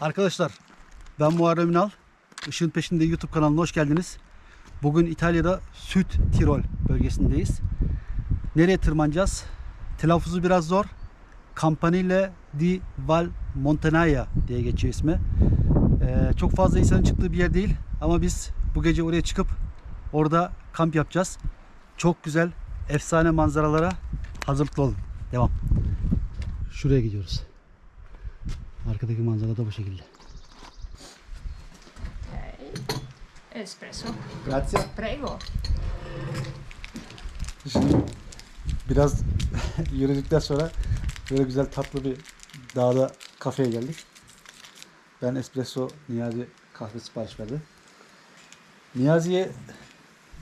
Arkadaşlar ben Muharrem Ünal. Işığın Peşinde YouTube kanalına hoş geldiniz. Bugün İtalya'da Süd Tirol bölgesindeyiz. Nereye tırmanacağız? Telaffuzu biraz zor. Campanile di Val Montanaya diye geçiyor ismi. Ee, çok fazla insanın çıktığı bir yer değil. Ama biz bu gece oraya çıkıp orada kamp yapacağız. Çok güzel, efsane manzaralara hazırlıklı olun. Devam. Şuraya gidiyoruz. Arkadaki manzara da bu şekilde. Espresso. Grazie. Prego. Şimdi biraz yürüdükten sonra böyle güzel tatlı bir dağda kafeye geldik. Ben espresso Niyazi kahve sipariş verdi. Niyazi'ye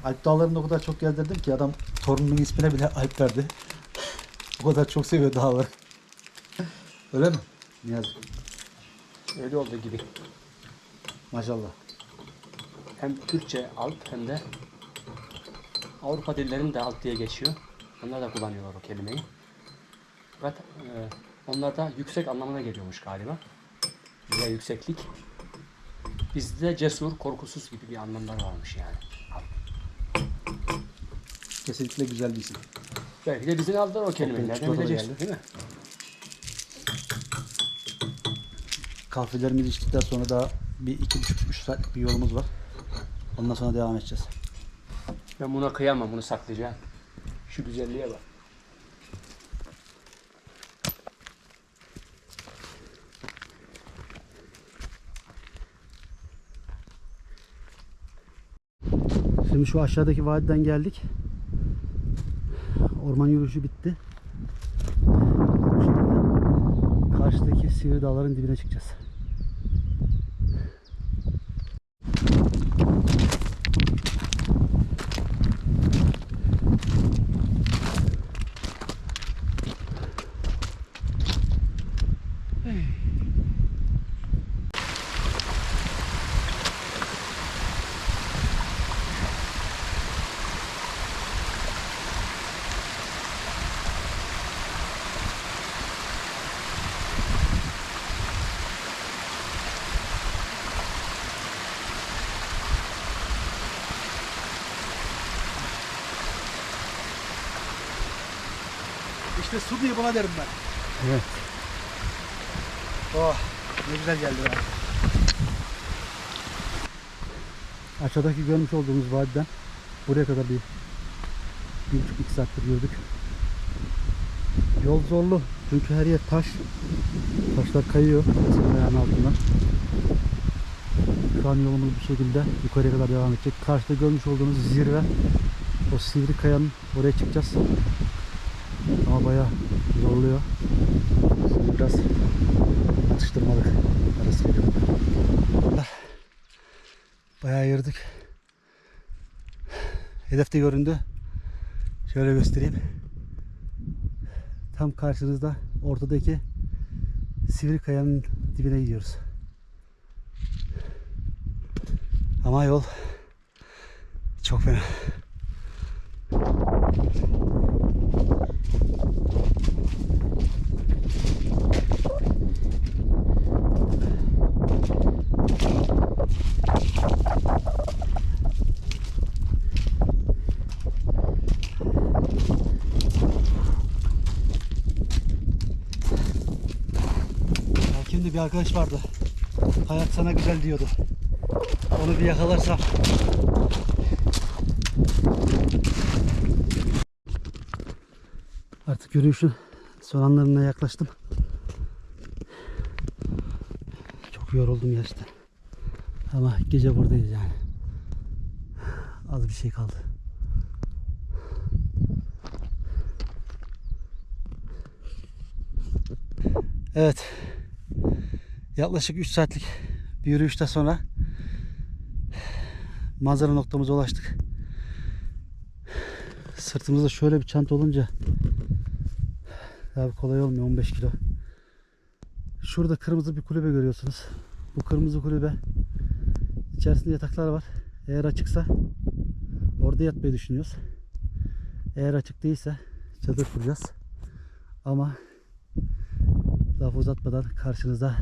Alp dağlarını o kadar çok gezdirdim ki adam torununun ismine bile Alp verdi. o kadar çok seviyor dağları. Öyle mi Niyazi? Öyle olduğu gibi. Maşallah. Hem Türkçe Alp hem de Avrupa dillerinin de Alp diye geçiyor. Onlar da kullanıyorlar o kelimeyi. Fakat e, onlar da yüksek anlamına geliyormuş galiba. Veya yükseklik. Bizde cesur, korkusuz gibi bir anlamlar varmış yani. Kesinlikle güzel bir isim. Belki de bizden aldılar o da bileceksin değil mi? Kahvelerimizi içtikten sonra daha bir iki buçuk üç saatlik bir yolumuz var. Ondan sonra devam edeceğiz. Ben buna kıyamam, bunu saklayacağım. Şu güzelliğe bak. Şimdi şu aşağıdaki vadiden geldik. Orman yürüyüşü bitti. Şekilde karşıdaki sivri dağların dibine çıkacağız. İşte su diye buna derim ben. Evet. Oh ne güzel geldi be. Aşağıdaki görmüş olduğumuz vadiden buraya kadar bir bir buçuk iki saattir yürüdük. Yol zorlu çünkü her yer taş. Taşlar kayıyor senin ayağın altından. Şu an yolumuz bu şekilde yukarıya kadar devam edecek. Karşıda görmüş olduğunuz zirve o sivri kayanın oraya çıkacağız. Bayağı zorluyor. Şimdi biraz atıştırmalık arası veriyorum. Bayağı yürüdük. Hedef de göründü. Şöyle göstereyim. Tam karşınızda ortadaki sivri kayanın dibine gidiyoruz. Ama yol çok fena. Ya Kimdi bir arkadaş vardı. Hayat sana güzel diyordu. Onu bir yakalarsam. Artık yürüyüşün son anlarına yaklaştım. Çok yoruldum gerçekten. Ama gece buradayız yani. Az bir şey kaldı. Evet. Yaklaşık 3 saatlik bir yürüyüşten sonra manzara noktamıza ulaştık. Sırtımızda şöyle bir çanta olunca daha kolay olmuyor 15 kilo. Şurada kırmızı bir kulübe görüyorsunuz. Bu kırmızı kulübe içerisinde yataklar var. Eğer açıksa orada yatmayı düşünüyoruz. Eğer açık değilse çadır kuracağız. Ama laf uzatmadan karşınızda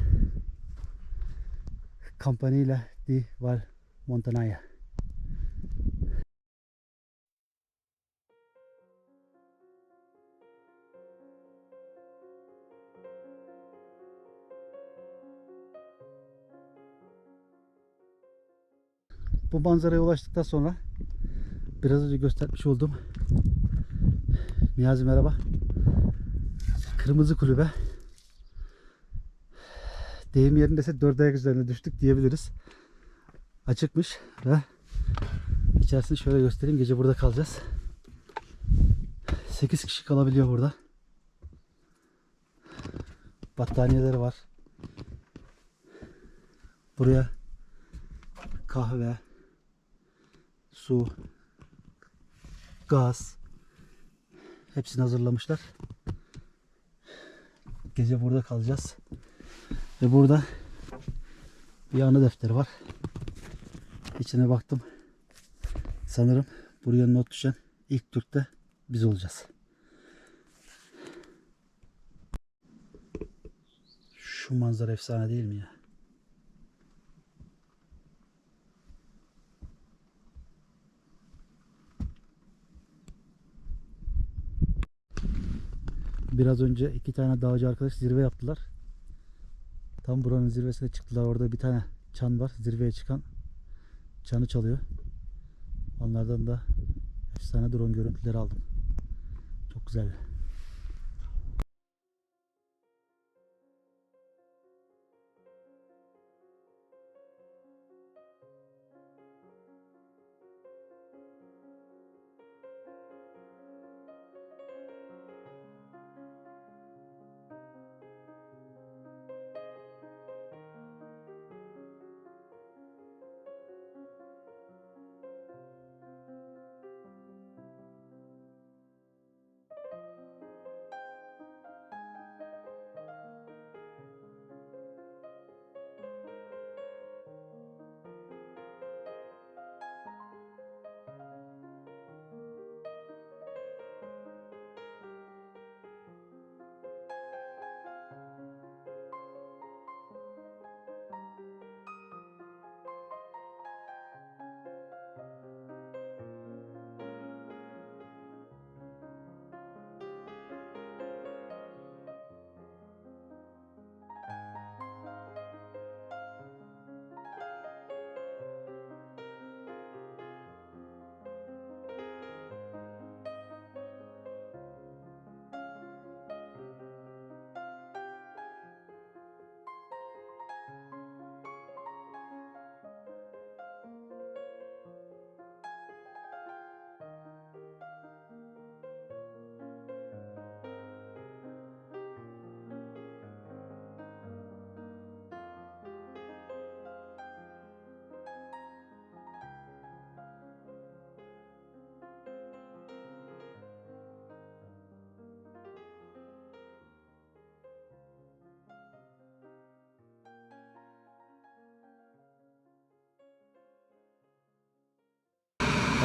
Campanile di Val Montanaya. Bu manzaraya ulaştıktan sonra biraz önce göstermiş olduğum Niyazi merhaba. Kırmızı kulübe. Deyim yerinde ise dört ayak üzerine düştük diyebiliriz. Açıkmış ve içerisini şöyle göstereyim. Gece burada kalacağız. 8 kişi kalabiliyor burada. Battaniyeleri var. Buraya kahve, su, gaz hepsini hazırlamışlar. Gece burada kalacağız. Ve burada bir anı defteri var. İçine baktım. Sanırım buraya not düşen ilk Türk'te biz olacağız. Şu manzara efsane değil mi ya? Biraz önce iki tane dağcı arkadaş zirve yaptılar. Tam buranın zirvesine çıktılar. Orada bir tane çan var. Zirveye çıkan çanı çalıyor. Onlardan da efsane drone görüntüleri aldım. Çok güzel.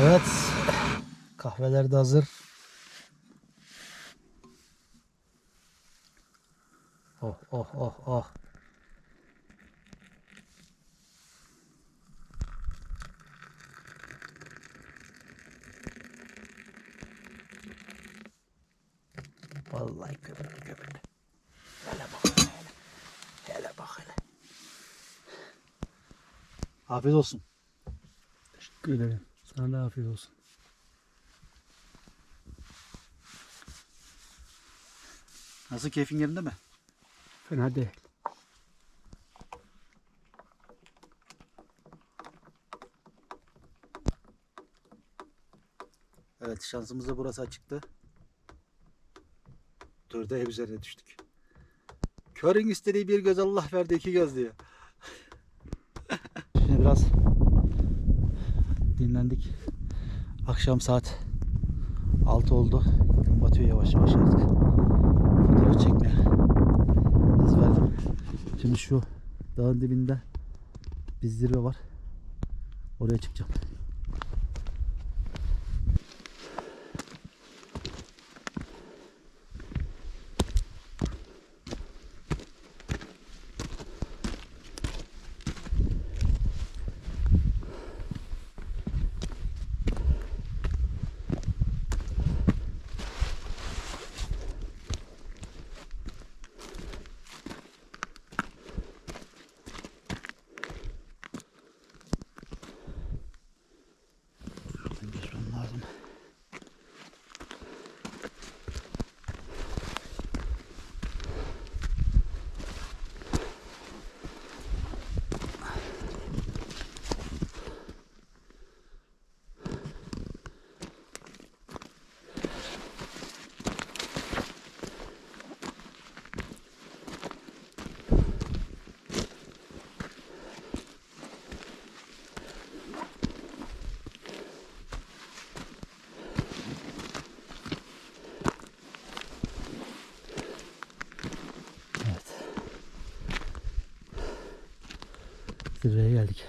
Evet. Kahveler de hazır. Oh oh oh oh. Vallahi köpüklü köpüklü. Hele bak hele. Hele bak hele. Afiyet olsun. Teşekkür ederim. Sana da afiyet olsun. Nasıl keyfin yerinde mi? Fena değil. Evet şansımıza burası açıktı. Dörde ev üzerine düştük. Körün istediği bir göz Allah verdi iki göz diyor. Şimdi biraz dinlendik. Akşam saat 6 oldu. Gün batıyor yavaş yavaş artık. Fotoğraf çekmeye hız verdim. Şimdi şu dağın dibinde bir zirve var. Oraya çıkacağım. Zirveye geldik.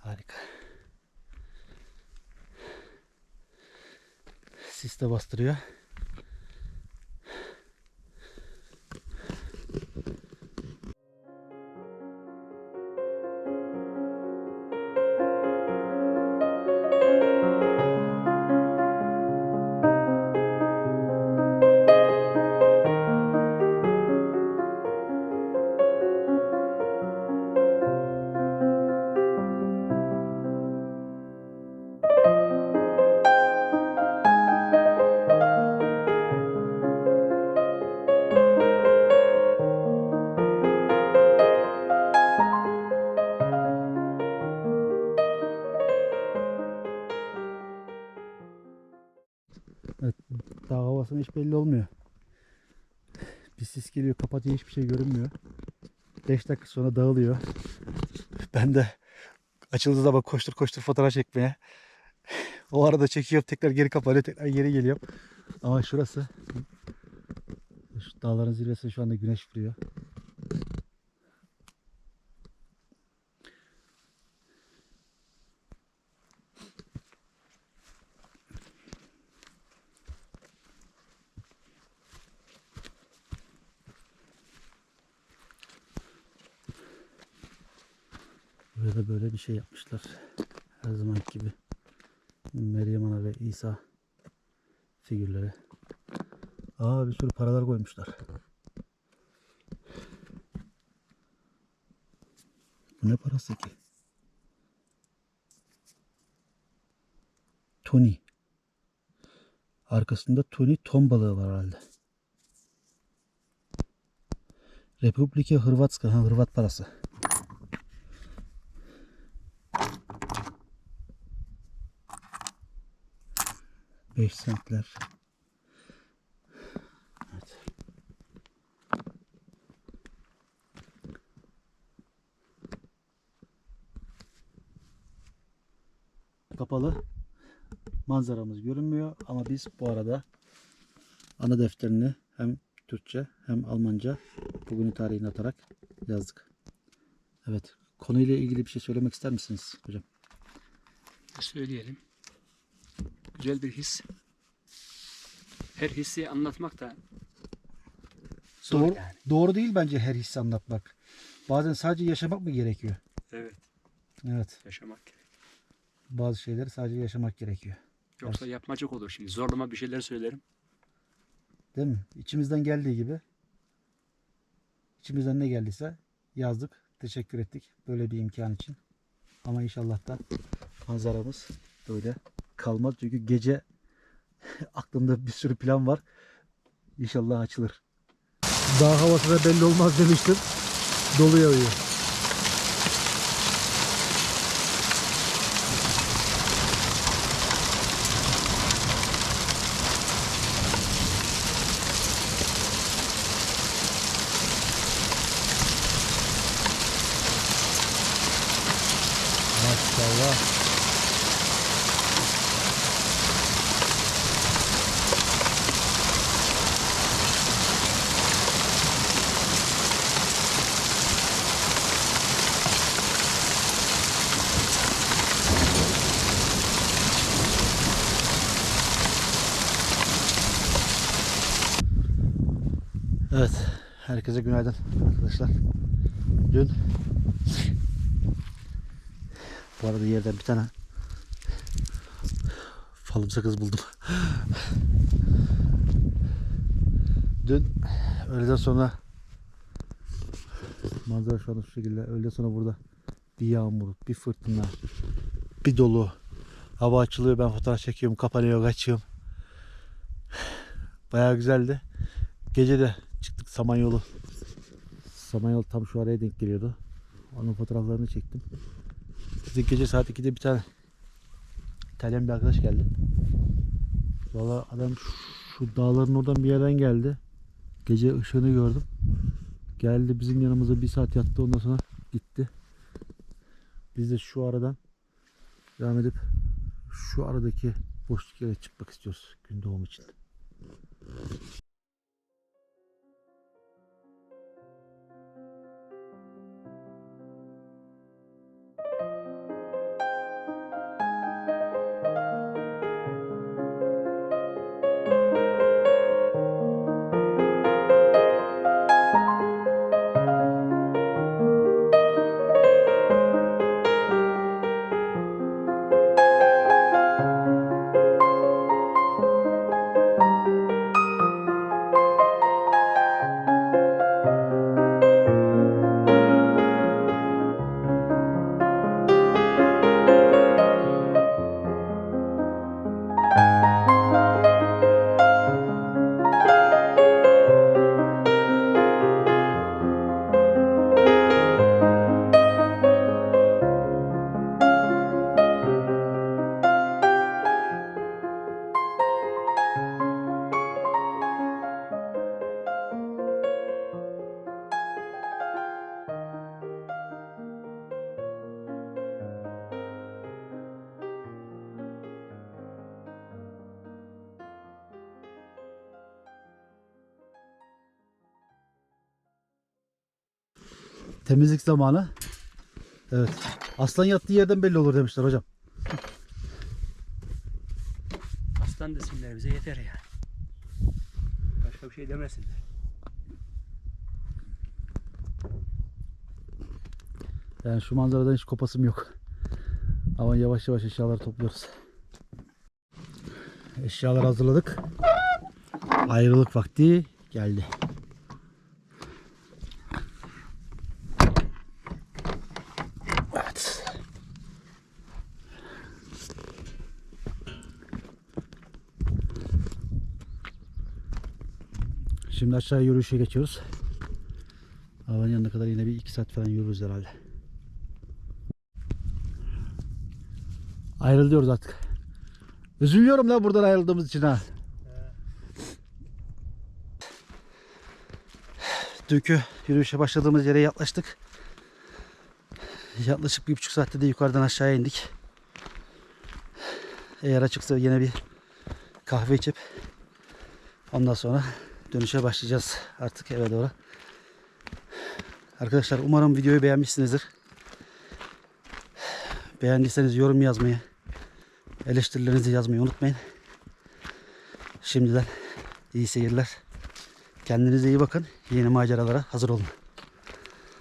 Harika. Sis de bastırıyor. Havasının hiç belli olmuyor. Bir sis geliyor kapatıyor hiçbir şey görünmüyor. 5 dakika sonra dağılıyor. Ben de açıldığı zaman koştur koştur fotoğraf çekmeye. O arada çekiyorum tekrar geri kapanıyor tekrar geri geliyorum. Ama şurası şu dağların zirvesi şu anda güneş vuruyor. Da böyle bir şey yapmışlar. Her zaman gibi. Meryem Ana ve İsa figürleri. Aa bir sürü paralar koymuşlar. Bu ne parası ki? Tony. Arkasında Tony ton balığı var herhalde. Republika Hırvatska. Ha, Hırvat parası. 5 sentler. Evet. Kapalı. Manzaramız görünmüyor ama biz bu arada ana defterini hem Türkçe hem Almanca bugünün tarihini atarak yazdık. Evet. Konuyla ilgili bir şey söylemek ister misiniz hocam? Söyleyelim. Güzel bir his. Her hissi anlatmak da zor Doğru, yani. doğru değil bence her hissi anlatmak. Bazen sadece yaşamak mı gerekiyor? Evet. Evet. Yaşamak gerek. Bazı şeyleri sadece yaşamak gerekiyor. Yoksa yapmacık olur şimdi. Zorlama bir şeyler söylerim. Değil mi? İçimizden geldiği gibi içimizden ne geldiyse yazdık. Teşekkür ettik böyle bir imkan için. Ama inşallah da manzaramız böyle kalmaz. Çünkü gece aklımda bir sürü plan var. İnşallah açılır. Dağ havası da belli olmaz demiştim. Dolu yağıyor. Maşallah. Evet, herkese günaydın arkadaşlar. Dün bu arada yerden bir tane falım sakız buldum. Dün öğleden sonra manzara şu anda şu şekilde. Öğleden sonra burada bir yağmur, bir fırtına, bir dolu. Hava açılıyor ben fotoğraf çekiyorum, kapanıyor, kaçıyorum. Bayağı güzeldi. Gece de çıktık Samanyolu. Samanyolu tam şu araya denk geliyordu. Onun fotoğraflarını çektim. Bize gece saat 2'de bir tane İtalyan bir arkadaş geldi. Valla adam şu dağların oradan bir yerden geldi. Gece ışığını gördüm. Geldi bizim yanımıza bir saat yattı ondan sonra gitti. Biz de şu aradan devam edip Şu aradaki boşluk yere çıkmak istiyoruz gün doğumu için. Temizlik zamanı. Evet. Aslan yattığı yerden belli olur demişler hocam. Aslan desinler bize yeter ya. Başka bir şey demesinler. Yani şu manzaradan hiç kopasım yok. Ama yavaş yavaş eşyaları topluyoruz. Eşyaları hazırladık. Ayrılık vakti geldi. Aşağı yürüyüşe geçiyoruz. Havanın yanına kadar yine bir iki saat falan yürürüz herhalde. Ayrılıyoruz artık. Üzülüyorum da buradan ayrıldığımız için ha. Dünkü yürüyüşe başladığımız yere yaklaştık. Yaklaşık bir buçuk saatte de yukarıdan aşağıya indik. Eğer açıksa yine bir kahve içip ondan sonra dönüşe başlayacağız artık eve doğru. Arkadaşlar umarım videoyu beğenmişsinizdir. Beğendiyseniz yorum yazmayı, eleştirilerinizi yazmayı unutmayın. Şimdiden iyi seyirler. Kendinize iyi bakın. Yeni maceralara hazır olun.